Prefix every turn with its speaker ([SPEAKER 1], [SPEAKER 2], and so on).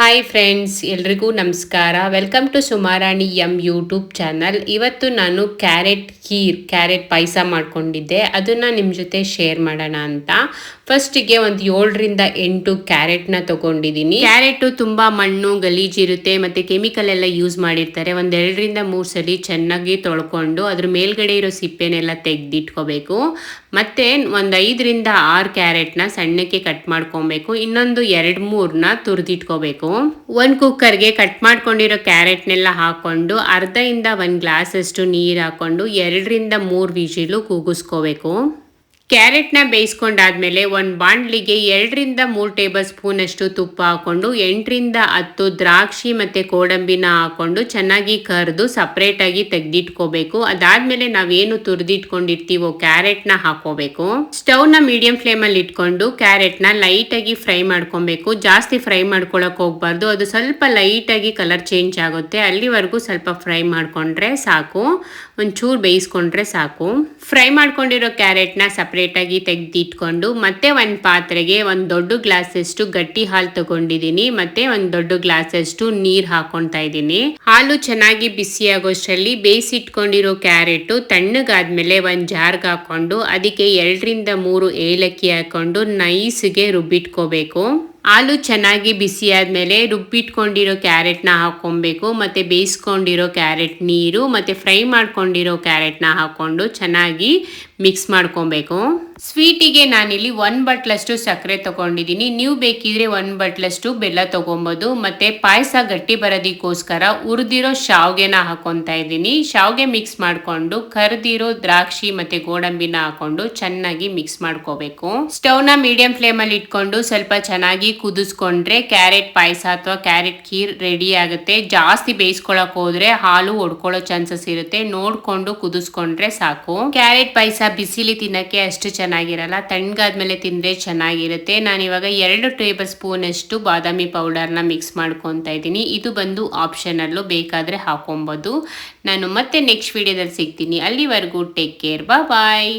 [SPEAKER 1] Hi friends ಎಲ್ರಿಗೂ ನಮಸ್ಕಾರ. Welcome to Sumarani M YouTube channel ಇವತ್ತು ನಾನು ಕ್ಯಾರೆಟ್ ಖೀರ್ ಕ್ಯಾರೆಟ್ ಪಾಯಸ ಮಾಡ್ಕೊಂಡಿದ್ದೆ. ಅದನ್ನು ನಿಮ್ಮ ಜೊತೆ ಶೇರ್ ಮಾಡೋಣ ಅಂತ. ಫಸ್ಟಿಗೆ ಒಂದು ಏಳರಿಂದ ಎಂಟು ಕ್ಯಾರೆಟ್ನ ತಗೊಂಡಿದ್ದೀನಿ ಕ್ಯಾರೆಟು ತುಂಬ ಮಣ್ಣು ಗಲೀಜಿರುತ್ತೆ ಮತ್ತು ಕೆಮಿಕಲ್ ಎಲ್ಲ ಯೂಸ್ ಮಾಡಿರ್ತಾರೆ. ಒಂದು ಎರಡರಿಂದ ಮೂರು ಸಲ ಚೆನ್ನಾಗಿ ತೊಳ್ಕೊಂಡು ಅದ್ರ ಮೇಲ್ಗಡೆ ಇರೋ ಸಿಪ್ಪೆನೆಲ್ಲ ತೆಗೆದಿಟ್ಕೋಬೇಕು. ಮತ್ತು ಒಂದು ಐದರಿಂದ ಆರು ಕ್ಯಾರೆಟ್ನ ಸಣ್ಣಕ್ಕೆ ಕಟ್ ಮಾಡ್ಕೊಬೇಕು. ಇನ್ನೊಂದು ಎರಡು ಮೂರನ್ನ ತುರಿದಿಟ್ಕೋಬೇಕು. ಒಂದು ಕುಕ್ಕರ್ಗೆ ಕಟ್ ಮಾಡ್ಕೊಂಡಿರೋ ಕ್ಯಾರೆಟ್ನೆಲ್ಲ ಹಾಕೊಂಡು ಅರ್ಧದಿಂದ ಒಂದು ಗ್ಲಾಸಷ್ಟು ನೀರು ಹಾಕೊಂಡು ಎರಡರಿಂದ ಮೂರು ವಿಜಿಲು ಕೂಗಿಸ್ಕೋಬೇಕು. ಕ್ಯಾರೆಟ್ನ ಬೇಯಿಸ್ಕೊಂಡಾದ್ಮೇಲೆ ಒಂದು ಬಾಂಡ್ಲಿಗೆ ಎರಡರಿಂದ ಮೂರು ಟೇಬಲ್ ಸ್ಪೂನಷ್ಟು ತುಪ್ಪ ಹಾಕ್ಕೊಂಡು, ಎಂಟರಿಂದ ಹತ್ತು ದ್ರಾಕ್ಷಿ ಮತ್ತು ಗೋಡಂಬಿನ ಹಾಕ್ಕೊಂಡು ಚೆನ್ನಾಗಿ ಕರೆದು ಸಪ್ರೇಟಾಗಿ ತೆಗೆದಿಟ್ಕೋಬೇಕು. ಅದಾದ್ಮೇಲೆ ನಾವೇನು ತುರಿದಿಟ್ಕೊಂಡಿರ್ತೀವೋ ಕ್ಯಾರೆಟ್ನ ಹಾಕೋಬೇಕು ಸ್ಟವ್ನ ಮೀಡಿಯಂ ಫ್ಲೇಮಲ್ಲಿ ಇಟ್ಕೊಂಡು ಕ್ಯಾರೆಟ್ನ ಲೈಟಾಗಿ ಫ್ರೈ ಮಾಡ್ಕೊಬೇಕು. ಜಾಸ್ತಿ ಫ್ರೈ ಮಾಡ್ಕೊಳಕ್ಕೆ ಹೋಗ್ಬಾರ್ದು. ಅದು ಸ್ವಲ್ಪ ಲೈಟಾಗಿ ಕಲರ್ ಚೇಂಜ್ ಆಗುತ್ತೆ. ಅಲ್ಲಿವರೆಗೂ ಸ್ವಲ್ಪ ಫ್ರೈ ಮಾಡ್ಕೊಂಡ್ರೆ ಸಾಕು. ಒಂಚೂರು ಬೇಯಿಸ್ಕೊಂಡ್ರೆ ಸಾಕು. ಫ್ರೈ ಮಾಡ್ಕೊಂಡಿರೋ ಕ್ಯಾರೆಟ್ನ ಸಪ್ರೇಟ್ ಸಪ್ರೇಟಾಗಿ ತೆಗೆದಿಟ್ಕೊಂಡು ಮತ್ತೆ ಒಂದು ಪಾತ್ರೆಗೆ ಒಂದು ದೊಡ್ಡ ಗ್ಲಾಸಷ್ಟು ಗಟ್ಟಿ ಹಾಲು ತಗೊಂಡಿದ್ದೀನಿ ಮತ್ತೆ ಒಂದು ದೊಡ್ಡ ಗ್ಲಾಸಷ್ಟು ನೀರು ಹಾಕೊತಾ ಇದ್ದೀನಿ ಹಾಲು ಚೆನ್ನಾಗಿ ಬಿಸಿ ಆಗೋಷ್ಟರಲ್ಲಿ ಬೇಯಿಸಿಟ್ಕೊಂಡಿರೋ ಕ್ಯಾರೆಟ್ ತಣ್ಣಗಾದ್ಮೇಲೆ ಒಂದು ಜಾರ್ಗೆ ಹಾಕೊಂಡು ಅದಕ್ಕೆ ಎರಡರಿಂದ ಮೂರು ಏಲಕ್ಕಿ ಹಾಕೊಂಡು ನೈಸ್ಗೆ ರುಬ್ಬಿಟ್ಕೋಬೇಕು. ಹಾಲು ಚೆನ್ನಾಗಿ ಬಿಸಿ ಆದಮೇಲೆ ರುಬ್ಬಿಟ್ಕೊಂಡಿರೋ ಕ್ಯಾರೆಟ್ನ ಹಾಕ್ಕೊಬೇಕು ಮತ್ತು ಬೇಯಿಸ್ಕೊಂಡಿರೋ ಕ್ಯಾರೆಟ್ ನೀರು, ಮತ್ತು ಫ್ರೈ ಮಾಡ್ಕೊಂಡಿರೋ ಕ್ಯಾರೆಟ್ನ ಹಾಕ್ಕೊಂಡು ಚೆನ್ನಾಗಿ ಮಿಕ್ಸ್ ಮಾಡ್ಕೊಬೇಕು. ಸ್ವೀಟಿಗೆ ನಾನಿಲ್ಲಿ ಒನ್ ಬಟ್ಲಷ್ಟು ಸಕ್ಕರೆ ತೊಗೊಂಡಿದ್ದೀನಿ. ನೀವು ಬೇಕಿದ್ರೆ ಒಂದು ಬಟ್ಲಷ್ಟು ಬೆಲ್ಲ ತೊಗೊಬೋದು. ಮತ್ತು ಪಾಯಸ ಗಟ್ಟಿ ಬರೋದಕ್ಕೋಸ್ಕರ ಹುರಿದಿರೋ ಶಾವ್ಗೆನ ಹಾಕೊತಾ ಇದ್ದೀನಿ. ಶಾವ್ಗೆ ಮಿಕ್ಸ್ ಮಾಡಿಕೊಂಡು ಕರ್ದಿರೋ ದ್ರಾಕ್ಷಿ ಮತ್ತು ಗೋಡಂಬಿನ ಹಾಕೊಂಡು ಚೆನ್ನಾಗಿ ಮಿಕ್ಸ್ ಮಾಡ್ಕೋಬೇಕು. ಸ್ಟವ್ನ ಮೀಡಿಯಂ ಫ್ಲೇಮಲ್ಲಿ ಇಟ್ಕೊಂಡು ಸ್ವಲ್ಪ ಚೆನ್ನಾಗಿ ಕುದಿಸ್ಕೊಂಡ್ರೆ ಕ್ಯಾರೆಟ್ ಪಾಯಸ ಅಥವಾ ಕ್ಯಾರೆಟ್ ಖೀರ್ ರೆಡಿ ಆಗುತ್ತೆ. ಜಾಸ್ತಿ ಬೇಯಿಸ್ಕೊಳಕ್ ಹೋದ್ರೆ ಹಾಲು ಒಡ್ಕೊಳ್ಳೋ ಚಾನ್ಸಸ್ ಇರುತ್ತೆ. ನೋಡ್ಕೊಂಡು ಕುದಿಸ್ಕೊಂಡ್ರೆ ಸಾಕು. ಕ್ಯಾರೆಟ್ ಪಾಯಸ ಬಿಸಿಲಿ ತಿನ್ನೋಕ್ಕೆ ಅಷ್ಟು ಚೆನ್ನಾಗಿರಲ್ಲ, ತಣ್ಣಗಾದ್ಮೇಲೆ ತಿಂದರೆ ಚೆನ್ನಾಗಿರುತ್ತೆ. ನಾನು ಇವಾಗ ಎರಡು ಟೇಬಲ್ ಸ್ಪೂನಷ್ಟು ಬಾದಾಮಿ ಪೌಡರ್ನ ಮಿಕ್ಸ್ ಮಾಡ್ಕೊತಾ ಇದ್ದೀನಿ. ಇದು ಬಂದು ಆಪ್ಷನಲ್ಲೂ ಬೇಕಾದರೆ ಹಾಕೊಬೋದು. ನಾನು ಮತ್ತೆ ನೆಕ್ಸ್ಟ್ ವಿಡಿಯೋದಲ್ಲಿ ಸಿಗ್ತೀನಿ. ಅಲ್ಲಿವರೆಗೂ ಟೇಕ್ ಕೇರ್ ಬಾಯ್